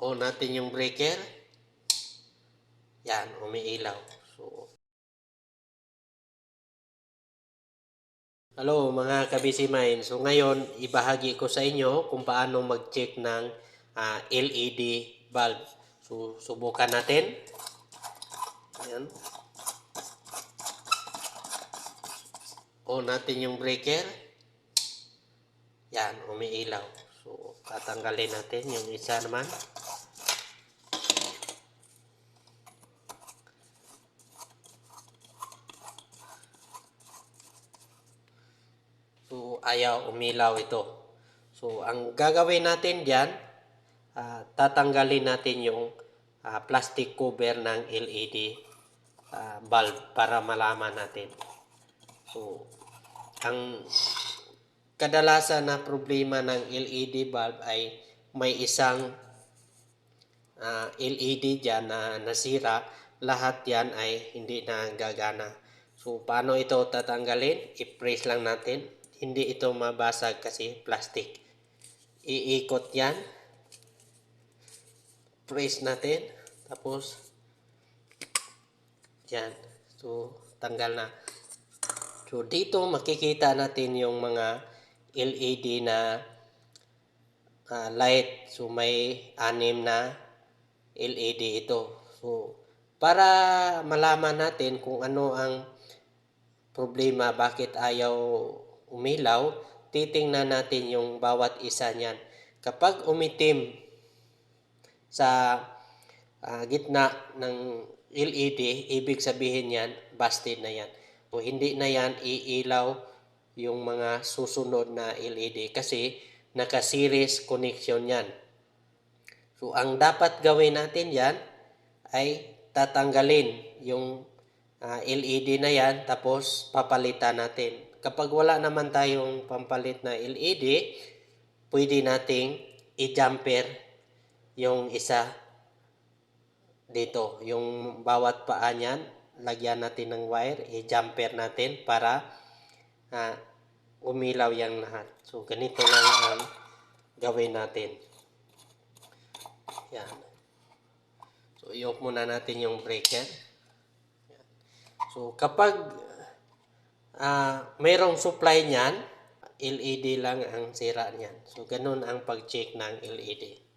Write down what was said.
on natin yung breaker. Yan, umiilaw. So, Hello mga kabisi mind. So ngayon, ibahagi ko sa inyo kung paano mag-check ng ah, LED bulb. So subukan natin. Ayan. On natin yung breaker. Yan, umiilaw. So tatanggalin natin yung isa naman. So, ayaw umilaw ito. So, ang gagawin natin dyan, ah, tatanggalin natin yung ah, plastic cover ng LED ah, bulb para malaman natin. So, ang kadalasan na problema ng LED bulb ay may isang ah, LED dyan na nasira. Lahat yan ay hindi na gagana. So, paano ito tatanggalin? I-press lang natin. Hindi ito mabasag kasi plastic. Iikot yan. Press natin. Tapos, yan. So, tanggal na. So, dito makikita natin yung mga LED na ah, light. So, may anim na LED ito. So, para malaman natin kung ano ang problema, bakit ayaw umilaw, titingnan natin yung bawat isa niyan. Kapag umitim sa ah, gitna ng LED, ibig sabihin yan, busted na yan. O hindi na yan iilaw yung mga susunod na LED kasi naka-series connection yan. So, ang dapat gawin natin yan ay tatanggalin yung ah, LED na yan tapos papalitan natin. Kapag wala naman tayong pampalit na LED, pwede nating i-jumper yung isa dito. Yung bawat paa niyan, lagyan natin ng wire, i-jumper natin para ah, umilaw yung lahat. So, ganito lang ang gawin natin. Yan. So, i-off muna natin yung breaker. So, kapag ah mayroong supply niyan, LED lang ang sira niyan. So, ganun ang pag-check ng LED.